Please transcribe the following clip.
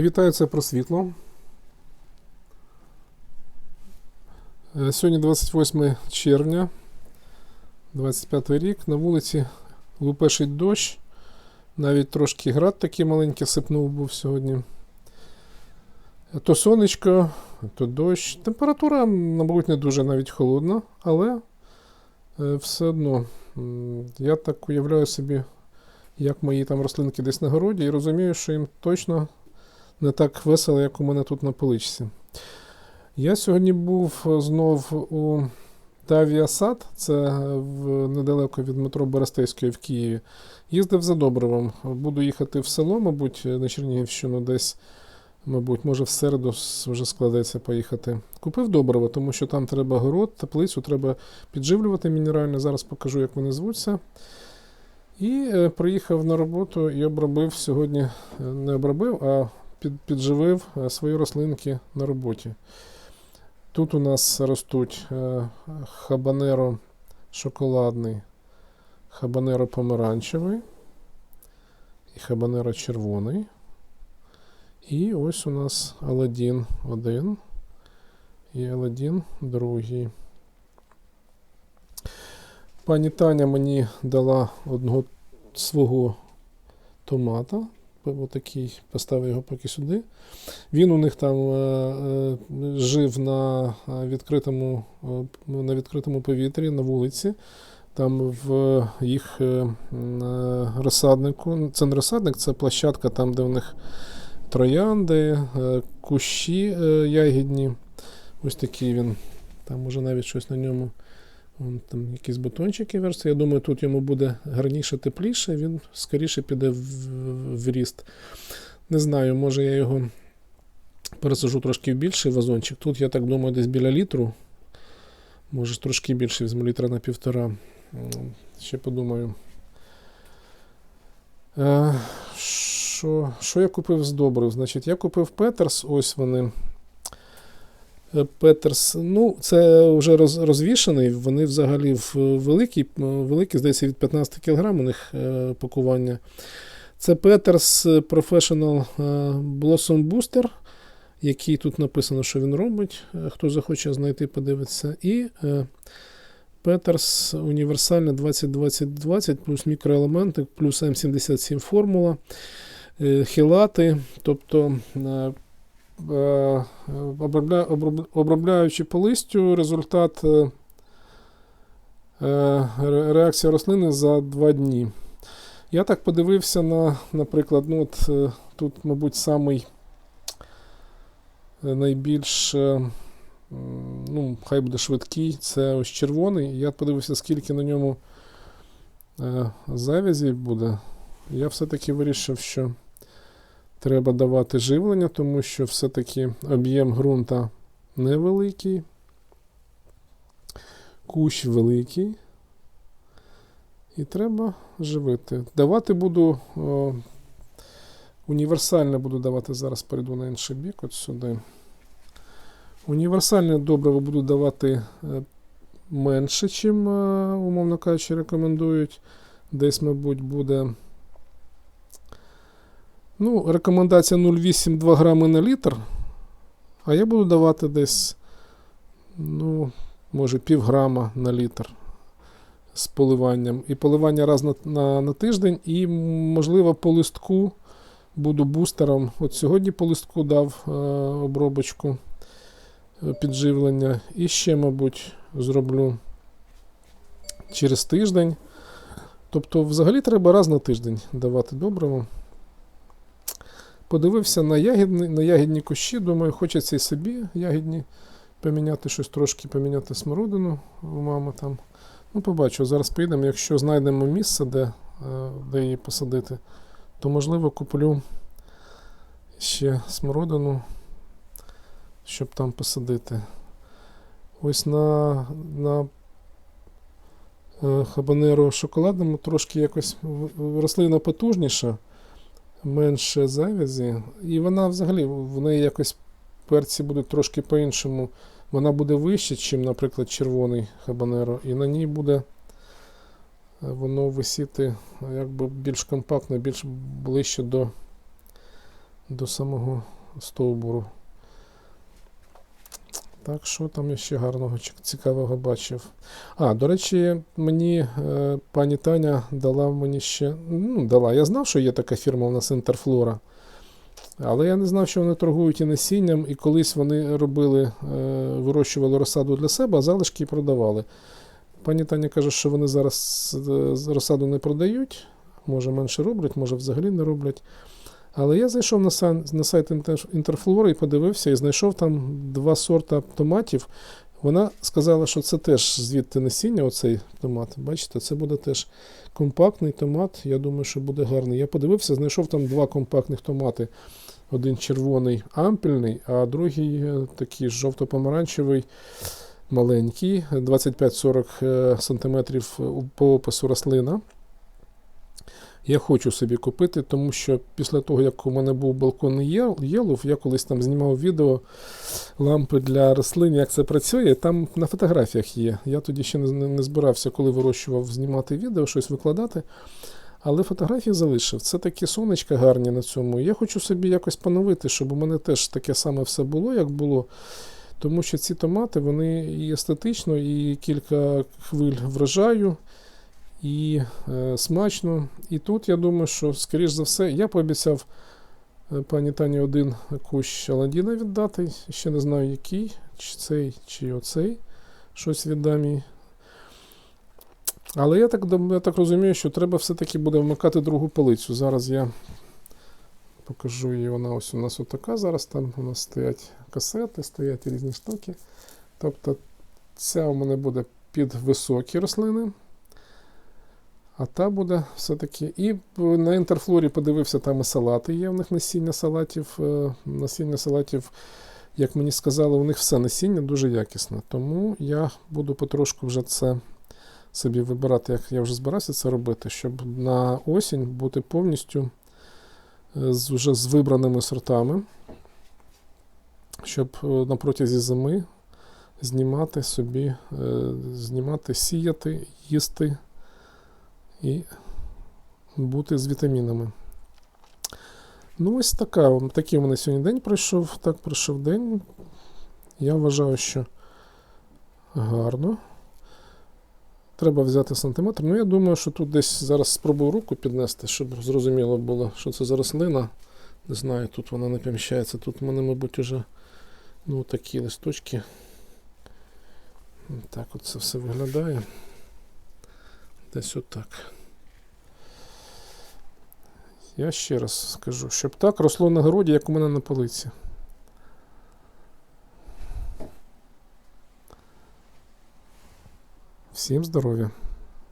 Вітаю, це про світло. Е, Сьогодні 28 червня, 25 рік. На вулиці лупешить дощ. Навіть трошки град такий маленький сипнув був сьогодні. То сонечко, то дощ. Температура, мабуть, не дуже навіть холодна, але е, все одно я так уявляю собі, як мої там рослинки десь на городі, і розумію, що їм точно не так весело, як у мене тут на поличці. Я сьогодні був е, знов у Тавія Сад, це в, недалеко від метро Берестейської в Києві. Їздив за добривом. Буду їхати в село, мабуть, на Чернігівщину десь, мабуть, може в середу вже складеться поїхати. Купив добриво, тому що там треба город, теплицю, треба підживлювати мінерально. Зараз покажу, як вони звуться. І е, приїхав на роботу і обробив сьогодні, е, не обробив, а під, підживив е, свої рослинки на роботі. Тут у нас ростуть е, хабанеро шоколадний, хабанеро помаранчевий і хабанеро червоний. І ось у нас Аладдін 1 і Аладдін другий. Пані Таня мені дала одного свого томата. Отакий, поставив його поки сюди. Він у них там е, е, жив на е, відкритому, на відкритому повітрі, на вулиці. Там в їх розсаднику. Це не розсадник, це площадка, там, де в них троянди, кущі ягідні. Ось такий він. Там може навіть щось на ньому. Вон там якісь бутончики версії. Я думаю, тут йому буде гарніше, тепліше, він скоріше піде в, в ріст. Не знаю, може я його пересажу трошки в більший вазончик. Тут, я так думаю, десь біля літру. Може, трошки більше, візьму літра на півтора. Ще подумаю. Е, Що, що я купив з добрив? Значить, я купив Петерс, ось вони. Е, Петерс, ну, це вже роз, розвішаний. Вони взагалі в великі, е, великі, здається, від 15 кг у них е, пакування. Це Петерс Professional е, Blossom Booster, який тут написано, що він робить. Е, Хто захоче знайти, подивиться. І е, Петерс універсальне 20-20-20 плюс мікроелементи, плюс М77 формула, е, хілати, тобто. Обробля, оброб- обробляючи по листю, результат е, е, ре- реакція рослини за два дні. Я так подивився на, наприклад, ну от е, тут, мабуть, самий е, найбільш, ну, хай буде швидкий, це ось червоний. Я подивився, скільки на ньому е, завязі буде. Я все-таки вирішив, що треба давати живлення, тому що все-таки об'єм ґрунта невеликий, кущ великий. І треба живити. Давати буду о, універсальне буду давати, зараз перейду на інший бік, от сюди. Універсальне добриво буду давати е, менше, чим, е, умовно кажучи, рекомендують. Десь, мабуть, буде. Ну, рекомендація 0,8-2 грами на літр. А я буду давати десь, ну, може, пів грама на літр з поливанням. І поливання раз на, на, на тиждень, і, можливо, по листку буду бустером. От сьогодні по листку дав е, обробочку е, підживлення. І ще, мабуть, зроблю через тиждень. Тобто, взагалі треба раз на тиждень давати добриво. Подивився на ягідні, на ягідні кущі, думаю, хочеться і собі ягідні поміняти щось трошки, поміняти смородину у мами там. Ну, побачу, зараз поїдемо. Якщо знайдемо місце, де, е, де її посадити, то можливо куплю ще смородину, щоб там посадити. Ось на, на е, хабанеро шоколадному трошки якось рослина потужніша менше завязі, і вона взагалі в неї якось перці будуть трошки по-іншому. Вона буде вище, ніж, наприклад, червоний хабанеро, і на ній буде е, воно висіти якби більш компактно, більш ближче до до самого стовбуру. Так, що там я ще гарного цікавого бачив. А, до речі, мені е, пані Таня дала мені ще. Ну, дала. Я знав, що є така фірма у нас Інтерфлора. Але я не знав, що вони торгують і насінням, і колись вони робили, е, вирощували розсаду для себе, а залишки продавали. Пані Таня каже, що вони зараз е, розсаду не продають, може менше роблять, може взагалі не роблять. Але я зайшов на, сан, на сайт Інтерфлори і подивився, і знайшов там два сорта томатів. Вона сказала, що це теж звідти насіння, оцей томат. Бачите, це буде теж компактний томат. Я думаю, що буде гарний. Я подивився, знайшов там два компактних томати. Один червоний ампельний, а другий е, такий жовто-помаранчевий, маленький, 25-40 см по опису рослина. Я хочу собі купити, тому що після того, як у мене був балконний єлов, я колись там знімав відео лампи для рослин, як це працює. Там на фотографіях є. Я тоді ще не, не збирався, коли вирощував, знімати відео, щось викладати. Але фотографії залишив. Це такі сонечка гарні на цьому. Я хочу собі якось поновити, щоб у мене теж таке саме все було, як було. Тому що ці томати, вони і естетично, і кілька хвиль врожаю, і е, смачно. І тут я думаю, що, скоріш за все, я пообіцяв е, пані Тані один кущ Аладдіна віддати. Ще не знаю який, чи цей, чи оцей. Щось віддам їй. Але я так, я так розумію, що треба все-таки буде вмикати другу полицю. Зараз я покажу її. Вона ось у нас отака. Зараз там у нас стоять касети, стоять різні штуки. Тобто ця у мене буде під високі рослини. А та буде все-таки. І на інтерфлорі подивився, там і салати є. У них насіння салатів. е, Насіння салатів, як мені сказали, у них все насіння дуже якісне. Тому я буду потрошку вже це собі вибирати, як я вже збирався це робити, щоб на осінь бути повністю е, з, вже з вибраними сортами, щоб е, на протязі зими знімати собі, знімати, сіяти, їсти і бути з вітамінами. Ну, ось така, такий у мене сьогодні день пройшов. Так пройшов день. Я вважаю, що гарно. Треба взяти сантиметр. Ну, я думаю, що тут десь зараз спробую руку піднести, щоб зрозуміло було, що це за рослина. Не знаю, тут вона не поміщається. Тут в мене, мабуть, уже ну, такі листочки. Так от це все виглядає. Десь отак. Я ще раз скажу, щоб так росло на городі, як у мене на полиці. Всім здоров'я!